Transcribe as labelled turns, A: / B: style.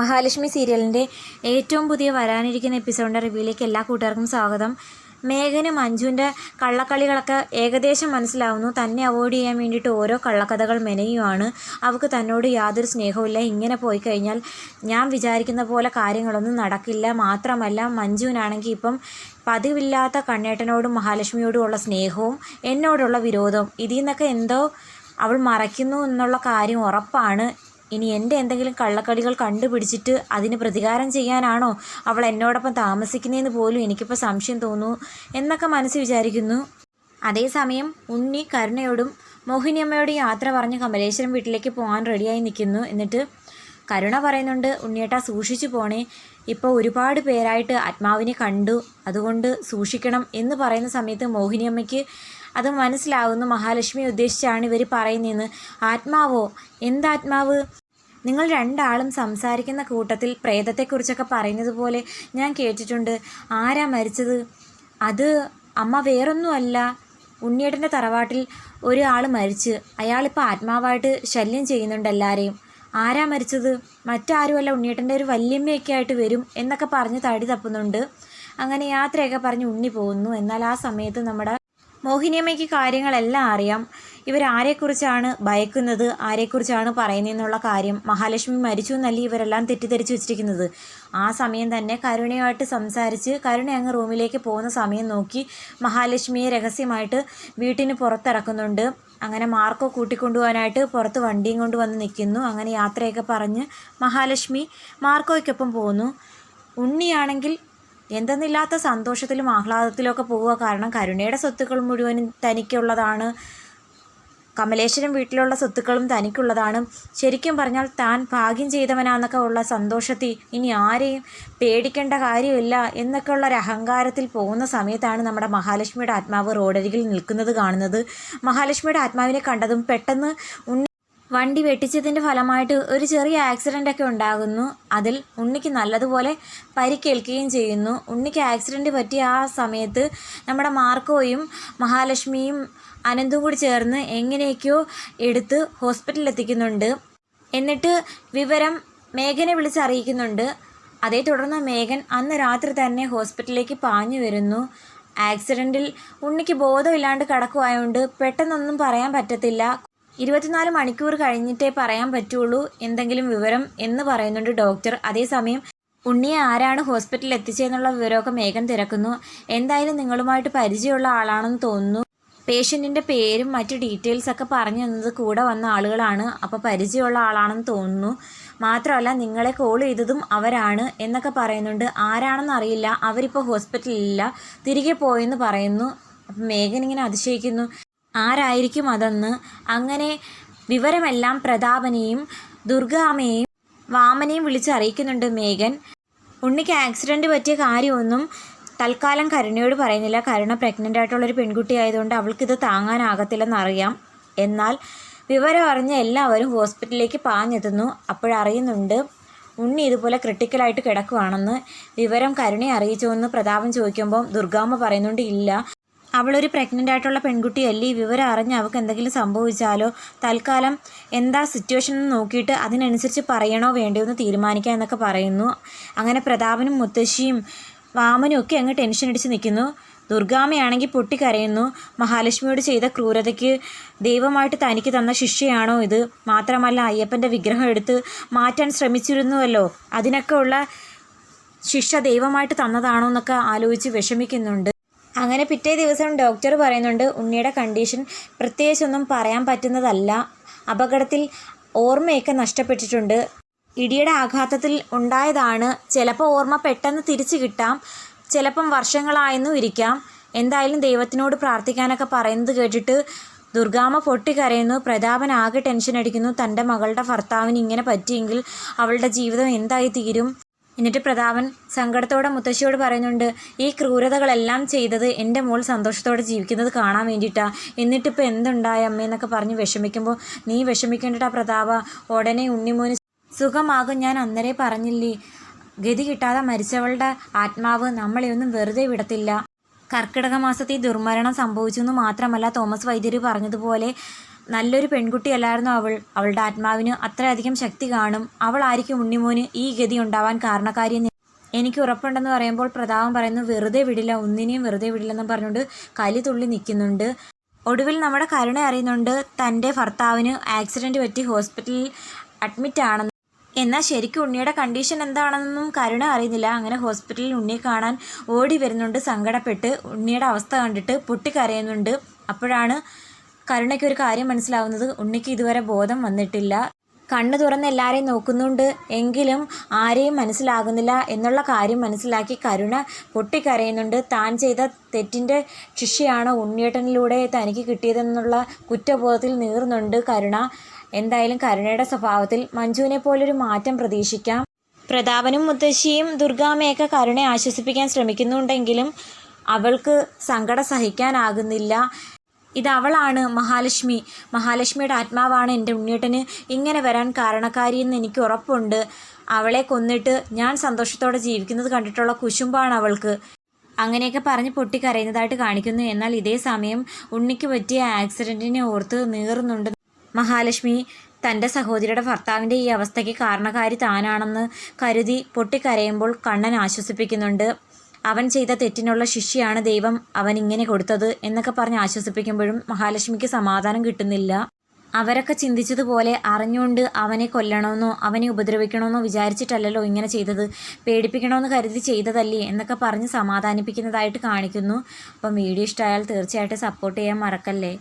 A: മഹാലക്ഷ്മി സീരിയലിന്റെ ഏറ്റവും പുതിയ വരാനിരിക്കുന്ന എപ്പിസോഡിന്റെ റിവ്യൂയിലേക്ക് എല്ലാ കൂട്ടുകാർക്കും സ്വാഗതം. മേഘനും മഞ്ജുവിന്റെ കള്ളക്കളികളൊക്കെ ഏകദേശം മനസ്സിലാവുന്നു. തന്നെ അവോയ്ഡ് ചെയ്യാൻ വേണ്ടിയിട്ട് ഓരോ കള്ളക്കഥകൾ മെനയുമാണ് അവൾക്ക് തന്നോട് യാതൊരു സ്നേഹവുമില്ല. ഇങ്ങനെ പോയി കഴിഞ്ഞാൽ ഞാൻ വിചാരിക്കുന്ന പോലെ കാര്യങ്ങളൊന്നും നടക്കില്ല. മാത്രമല്ല മഞ്ജുവിനാണെങ്കിൽ ഇപ്പം പതിവില്ലാത്ത കണ്ണേട്ടനോടും മഹാലക്ഷ്മിയോടും ഉള്ള സ്നേഹവും എന്നോടുള്ള വിരോധവും. ഇതിൽ നിന്നൊക്കെ എന്തോ അവൾ മറയ്ക്കുന്നു എന്നുള്ള കാര്യം ഉറപ്പാണ്. ഇനി എന്റെ എന്തെങ്കിലും കള്ളക്കടികൾ കണ്ടുപിടിച്ചിട്ട് അതിന് പ്രതികാരം ചെയ്യാനാണോ അവൾ എന്നോടൊപ്പം താമസിക്കുന്നതെന്ന് പോലും എനിക്കിപ്പോൾ സംശയം തോന്നുന്നു എന്നൊക്കെ മനസ്സ് വിചാരിക്കുന്നു. അതേസമയം ഉണ്ണി കരുണയോടും മോഹിനിയമ്മയോടും യാത്ര പറഞ്ഞ് കമലേശ്വരം വീട്ടിലേക്ക് പോകാൻ റെഡിയായി നിൽക്കുന്നു. എന്നിട്ട് കരുണ പറയുന്നുണ്ട് ഉണ്ണിയേട്ടാ സൂക്ഷിച്ചു പോണേ. ഇപ്പോൾ ഒരുപാട് പേരായിട്ട് ആത്മാവിനെ കണ്ടു. അതുകൊണ്ട് സൂക്ഷിക്കണം എന്ന് പറയുന്ന സമയത്ത് മോഹിനിയമ്മയ്ക്ക് അത് മനസ്സിലാവുന്നു. മഹാലക്ഷ്മി ഉദ്ദേശിച്ചാണ് ഇവർ പറയുന്നതെന്ന്. ആത്മാവോ? എന്താത്മാവ് നിങ്ങൾ രണ്ടാളും സംസാരിക്കുന്ന കൂട്ടത്തിൽ പ്രേതത്തെക്കുറിച്ചൊക്കെ പറയുന്നത് പോലെ ഞാൻ കേട്ടിട്ടുണ്ട്. ആരാ മരിച്ചത്? അത് അമ്മ വേറൊന്നുമല്ല. ഉണ്ണിയേട്ടന്റെ തറവാട്ടിൽ ഒരാൾ മരിച്ച്. അയാളിപ്പോൾ ആത്മാവായിട്ട് ശല്യം ചെയ്യുന്നുണ്ട് എല്ലാവരെയും ആരാ മരിച്ചത്? മറ്റാരുമല്ല ഉണ്ണിയേട്ടന്റെ ഒരു വല്യമ്മയൊക്കെ ആയിട്ട് വരും എന്നൊക്കെ പറഞ്ഞ് തടി തപ്പുന്നുണ്ട്. അങ്ങനെ യാത്രയൊക്കെ പറഞ്ഞ് ഉണ്ണി പോകുന്നു. എന്നാൽ ആ സമയത്ത് നമ്മുടെ മോഹിനിയമ്മയ്ക്ക് കാര്യങ്ങളെല്ലാം അറിയാം. ഇവരാരെക്കുറിച്ചാണ് ഭയക്കുന്നത്? ആരെക്കുറിച്ചാണ് പറയുന്നതെന്നുള്ള കാര്യം? മഹാലക്ഷ്മി മരിച്ചു എന്നല്ലേ ഇവരെല്ലാം തെറ്റിദ്ധരിച്ചു വെച്ചിരിക്കുന്നത്? ആ സമയം തന്നെ കരുണയുമായിട്ട് സംസാരിച്ച് കരുണ അങ്ങ് റൂമിലേക്ക് പോകുന്ന സമയം നോക്കി മഹാലക്ഷ്മിയെ രഹസ്യമായിട്ട് വീട്ടിന് പുറത്തിറക്കുന്നുണ്ട്. അങ്ങനെ മാർക്കോ കൂട്ടിക്കൊണ്ടുപോകാനായിട്ട് പുറത്ത് വണ്ടിയും കൊണ്ട് വന്ന് നിൽക്കുന്നു. അങ്ങനെ യാത്രയൊക്കെ പറഞ്ഞ് മഹാലക്ഷ്മി മാർക്കോയ്ക്കൊപ്പം പോകുന്നു. ഉണ്ണിയാണെങ്കിൽ എന്തെന്നില്ലാത്ത സന്തോഷത്തിലും ആഹ്ലാദത്തിലും ഒക്കെ പോവുക കാരണം കരുണയുടെ സ്വത്തുക്കൾ മുഴുവനും തനിക്കുള്ളതാണ്. കമലേശ്വരം വീട്ടിലുള്ള സ്വത്തുക്കളും തനിക്കുള്ളതാണ്. ശരിക്കും പറഞ്ഞാൽ താൻ ഭാഗ്യം ചെയ്തവനാന്നൊക്കെ ഉള്ള സന്തോഷത്തിൽ ഇനി ആരെയും പേടിക്കേണ്ട കാര്യമില്ല എന്നൊക്കെ ഉള്ള ഒരു അഹങ്കാരത്തിൽ പോകുന്ന സമയത്താണ് നമ്മുടെ മഹാലക്ഷ്മിയുടെ ആത്മാവ് റോഡരികിൽ നിൽക്കുന്നത് കാണുന്നത്. മഹാലക്ഷ്മിയുടെ ആത്മാവിനെ കണ്ടതും പെട്ടെന്ന് വണ്ടി വെട്ടിച്ചതിന്റെ ഫലമായിട്ട് ഒരു ചെറിയ ആക്സിഡന്റ് ഒക്കെ ഉണ്ടാകുന്നു. അതിൽ ഉണ്ണിക്ക് നല്ലതുപോലെ പരിക്കേൽക്കുകയും ചെയ്യുന്നു. ഉണ്ണിക്ക് ആക്സിഡന്റ് പറ്റിയ ആ സമയത്ത് നമ്മുടെ മാർക്കോയും മഹാലക്ഷ്മിയും അനന്തും കൂടി ചേർന്ന് എങ്ങനെയൊക്കെയോ എടുത്ത് ഹോസ്പിറ്റലിൽ എത്തിക്കുന്നുണ്ട്. എന്നിട്ട് വിവരം മേഘനെ വിളിച്ചറിയിക്കുന്നുണ്ട്. അതേ തുടർന്ന് മേഘൻ അന്ന് രാത്രി തന്നെ ഹോസ്പിറ്റലിലേക്ക് പാഞ്ഞു വരുന്നു. ആക്സിഡന്റിൽ ഉണ്ണിക്ക് ബോധമില്ലാണ്ട് കിടക്കുമായതുകൊണ്ട് പെട്ടെന്നൊന്നും പറയാൻ പറ്റത്തില്ല. ഇരുപത്തിനാല് മണിക്കൂർ കഴിഞ്ഞിട്ടേ പറയാൻ പറ്റുള്ളൂ എന്തെങ്കിലും വിവരം എന്ന് പറയുന്നുണ്ട് ഡോക്ടർ. അതേസമയം ഉണ്ണിയെ ആരാണ് ഹോസ്പിറ്റലിൽ എത്തിച്ചതെന്നുള്ള വിവരമൊക്കെ മേഘൻ തിരക്കുന്നു. എന്തായാലും നിങ്ങളുമായിട്ട് പരിചയമുള്ള ആളാണെന്ന് തോന്നുന്നു. പേഷ്യന്റിന്റെ പേരും മറ്റു ഡീറ്റെയിൽസ് ഒക്കെ പറഞ്ഞു തന്നത് കൂടെ വന്ന ആളുകളാണ്. അപ്പോൾ പരിചയമുള്ള ആളാണെന്ന് തോന്നുന്നു. മാത്രമല്ല നിങ്ങളെ കോൾ ചെയ്തതും അവരാണ് എന്നൊക്കെ പറയുന്നുണ്ട്. ആരാണെന്ന് അറിയില്ല. അവരിപ്പോൾ ഹോസ്പിറ്റലിലില്ല. തിരികെ പോയെന്ന് പറയുന്നു. അപ്പം മേഘൻ ഇങ്ങനെ അതിശയിക്കുന്നു. ആരായിരിക്കും അതെന്ന് അങ്ങനെ വിവരമെല്ലാം പ്രതാപനെയും ദുർഗാമയെയും വാമനെയും വിളിച്ചറിയിക്കുന്നുണ്ട് മേഘൻ. ഉണ്ണിക്ക് ആക്സിഡന്റ് പറ്റിയ കാര്യമൊന്നും തൽക്കാലം കരുണയോട് പറയുന്നില്ല. കരുണ പ്രഗ്നന്റ് ആയിട്ടുള്ളൊരു പെൺകുട്ടി ആയതുകൊണ്ട് അവൾക്കിത് താങ്ങാനാകത്തില്ലെന്നറിയാം. എന്നാൽ വിവരം അറിഞ്ഞ എല്ലാവരും ഹോസ്പിറ്റലിലേക്ക് പാഞ്ഞെത്തുന്നു. അപ്പോഴറിയുന്നുണ്ട് ഉണ്ണി ഇതുപോലെ ക്രിട്ടിക്കലായിട്ട് കിടക്കുവാണെന്ന്. വിവരം കരുണയെ അറിയിച്ചുവെന്ന് പ്രതാപം ചോദിക്കുമ്പോൾ ദുർഗാമ്മ പറയുന്നുണ്ട് ഇല്ല. അവളൊരു പ്രഗ്നന്റ് ആയിട്ടുള്ള പെൺകുട്ടിയല്ലേ? ഈ വിവരം അറിഞ്ഞ് അവൾക്ക് എന്തെങ്കിലും സംഭവിച്ചാലോ? തൽക്കാലം എന്താ സിറ്റുവേഷൻ എന്ന് നോക്കിയിട്ട് അതിനനുസരിച്ച് പറയണോ വേണ്ടയോ എന്ന് തീരുമാനിക്കാം എന്നൊക്കെ പറയുന്നു. അങ്ങനെ പ്രതാപനും മുത്തശ്ശിയും വാമനും ഒക്കെ അങ്ങ് ടെൻഷൻ അടിച്ച് നിൽക്കുന്നു. ദുർഗാമയാണെങ്കിൽ പൊട്ടിക്കരയുന്നു. മഹാലക്ഷ്മിയോട് ചെയ്ത ക്രൂരതയ്ക്ക് ദൈവമായിട്ട് തനിക്ക് തന്ന ശിഷ്യയാണോ ഇത്? മാത്രമല്ല അയ്യപ്പന്റെ വിഗ്രഹം എടുത്ത് മാറ്റാൻ ശ്രമിച്ചിരുന്നുവല്ലോ. അതിനൊക്കെ ഉള്ള ശിക്ഷ ദൈവമായിട്ട് തന്നതാണോ എന്നൊക്കെ ആലോചിച്ച് വിഷമിക്കുന്നുണ്ട്. അങ്ങനെ പിറ്റേ ദിവസം ഡോക്ടർ പറയുന്നുണ്ട് ഉണ്ണിയുടെ കണ്ടീഷൻ പ്രത്യേകിച്ചൊന്നും പറയാൻ പറ്റുന്നതല്ല. അപകടത്തിൽ ഓർമ്മയൊക്കെ നഷ്ടപ്പെട്ടിട്ടുണ്ട്. ഇടിയുടെ ആഘാതത്തിൽ ഉണ്ടായതാണ്. ചിലപ്പോൾ ഓർമ്മ പെട്ടെന്ന് തിരിച്ചു കിട്ടാം. ചിലപ്പം വർഷങ്ങളായെന്നും ഇരിക്കാം. എന്തായാലും ദൈവത്തിനോട് പ്രാർത്ഥിക്കാനൊക്കെ പറയുന്നത് കേട്ടിട്ട് ദുർഗാമ്മ പൊട്ടിക്കരയുന്നു. പ്രതാപൻ ആകെ ടെൻഷൻ അടിക്കുന്നു. തന്റെ മകളുടെ ഭർത്താവിന് ഇങ്ങനെ പറ്റിയെങ്കിൽ അവളുടെ ജീവിതം എന്തായി തീരും എന്നിട്ട് പ്രതാപൻ സങ്കടത്തോടെ മുത്തശ്ശിയോട് പറയുന്നുണ്ട് ഈ ക്രൂരതകളെല്ലാം ചെയ്തത് എന്റെ മോൾ സന്തോഷത്തോടെ ജീവിക്കുന്നത് കാണാൻ വേണ്ടിയിട്ടാണ് എന്നിട്ടിപ്പോൾ എന്തുണ്ടായ അമ്മയെന്നൊക്കെ പറഞ്ഞ് വിഷമിക്കുമ്പോൾ നീ വിഷമിക്കേണ്ടടാ പ്രതാപ. ഉടനെ ഉണ്ണിമോന് സുഖമാകും ഞാൻ അന്നേരെ പറഞ്ഞില്ലേ. ഗതി കിട്ടാതെ മരിച്ചവളുടെ ആത്മാവ് നമ്മളെ ഒന്നും വെറുതെ വിടത്തില്ല. കർക്കിടക മാസത്തിൽ ദുർമരണം സംഭവിച്ചു എന്ന് മാത്രമല്ല തോമസ് വൈദ്യര് പറഞ്ഞതുപോലെ നല്ലൊരു പെൺകുട്ടിയല്ലായിരുന്നു അവൾ. അവളുടെ ആത്മാവിന് അത്രയധികം ശക്തി കാണും. അവളായിരിക്കും ഉണ്ണിമോന് ഈ ഗതി ഉണ്ടാവാൻ കാരണക്കാരിയെന്ന് എനിക്ക് ഉറപ്പുണ്ടെന്ന് പറയുമ്പോൾ പ്രതാപം പറയുന്നു വെറുതെ വിടില്ല ഒന്നിനെയും വെറുതെ വിടില്ലെന്നും പറഞ്ഞുകൊണ്ട് കലി തുള്ളി നിൽക്കുന്നുണ്ട്. ഒടുവിൽ നമ്മുടെ കരുണ അറിയുന്നുണ്ട് തന്റെ ഭർത്താവിന് ആക്സിഡന്റ് പറ്റി ഹോസ്പിറ്റലിൽ അഡ്മിറ്റ് ആണെന്ന്. എന്നാൽ ശരിക്കും ഉണ്ണിയുടെ കണ്ടീഷൻ എന്താണെന്നൊന്നും കരുണ അറിയുന്നില്ല. അങ്ങനെ ഹോസ്പിറ്റലിൽ ഉണ്ണിയെ കാണാൻ ഓടി വരുന്നുണ്ട്. സങ്കടപ്പെട്ട് ഉണ്ണിയുടെ അവസ്ഥ കണ്ടിട്ട് പൊട്ടിക്കരയുന്നുണ്ട്. അപ്പോഴാണ് കരുണയ്ക്ക് ഒരു കാര്യം മനസ്സിലാവുന്നത് ഉണ്ണിക്ക് ഇതുവരെ ബോധം വന്നിട്ടില്ല. കണ്ണു തുറന്ന് എല്ലാവരെയും നോക്കുന്നുണ്ട്. എങ്കിലും ആരെയും മനസ്സിലാകുന്നില്ല എന്നുള്ള കാര്യം മനസ്സിലാക്കി കരുണ പൊട്ടിക്കരയുന്നുണ്ട്. താൻ ചെയ്ത തെറ്റിന്റെ ശിക്ഷയാണ് ഉണ്ണിയേട്ടനിലൂടെ തനിക്ക് കിട്ടിയതെന്നുള്ള കുറ്റബോധത്തിൽ നീറുന്നുണ്ട് കരുണ. എന്തായാലും കരുണയുടെ സ്വഭാവത്തിൽ മഞ്ജുവിനെ പോലൊരു മാറ്റം പ്രതീക്ഷിക്കാം. പ്രതാപനും മുത്തശ്ശിയും ദുർഗാമ്മയൊക്കെ കരുണയെ ആശ്വസിപ്പിക്കാൻ ശ്രമിക്കുന്നുണ്ടെങ്കിലും അവൾക്ക് സങ്കടം സഹിക്കാനാകുന്നില്ല. ഇതവളാണ് മഹാലക്ഷ്മി. മഹാലക്ഷ്മിയുടെ ആത്മാവാണ് എന്റെ ഉണ്ണിയേട്ടന് ഇങ്ങനെ വരാൻ കാരണക്കാരിയെന്ന് എനിക്ക് ഉറപ്പുണ്ട്. അവളെ കൊന്നിട്ട് ഞാൻ സന്തോഷത്തോടെ ജീവിക്കുന്നത് കണ്ടിട്ടുള്ള കുശുമ്പാണ് അവൾക്ക്. അങ്ങനെയൊക്കെ പറഞ്ഞ് പൊട്ടിക്കരയുന്നതായിട്ട് കാണിക്കുന്നു. എന്നാൽ ഇതേ സമയം ഉണ്ണിക്ക് പറ്റിയ ആക്സിഡന്റിനെ ഓർത്ത് നീറുന്നുണ്ട് മഹാലക്ഷ്മി. തന്റെ സഹോദരിയുടെ ഭർത്താവിന്റെ ഈ അവസ്ഥയ്ക്ക് കാരണക്കാരി താനാണെന്ന് കരുതി പൊട്ടിക്കരയുമ്പോൾ കണ്ണൻ ആശ്വസിപ്പിക്കുന്നുണ്ട്. അവൻ ചെയ്ത തെറ്റിനുള്ള ശിക്ഷയാണ് ദൈവം അവൻ ഇങ്ങനെ കൊടുത്തത് എന്നൊക്കെ പറഞ്ഞ് ആശ്വസിപ്പിക്കുമ്പോഴും മഹാലക്ഷ്മിക്ക് സമാധാനം കിട്ടുന്നില്ല. അവരൊക്കെ ചിന്തിച്ചതുപോലെ അറിഞ്ഞുകൊണ്ട് അവനെ കൊല്ലണമെന്നോ അവനെ ഉപദ്രവിക്കണമെന്നോ വിചാരിച്ചിട്ടല്ലല്ലോ ഇങ്ങനെ ചെയ്തത്. പേടിപ്പിക്കണമെന്ന് കരുതി ചെയ്തതല്ലേ എന്നൊക്കെ പറഞ്ഞ് സമാധാനിപ്പിക്കുന്നതായിട്ട് കാണിക്കുന്നു. അപ്പം വീഡിയോ ഇഷ്ടമായാൽ തീർച്ചയായിട്ടും സപ്പോർട്ട് ചെയ്യാൻ മറക്കല്ലേ?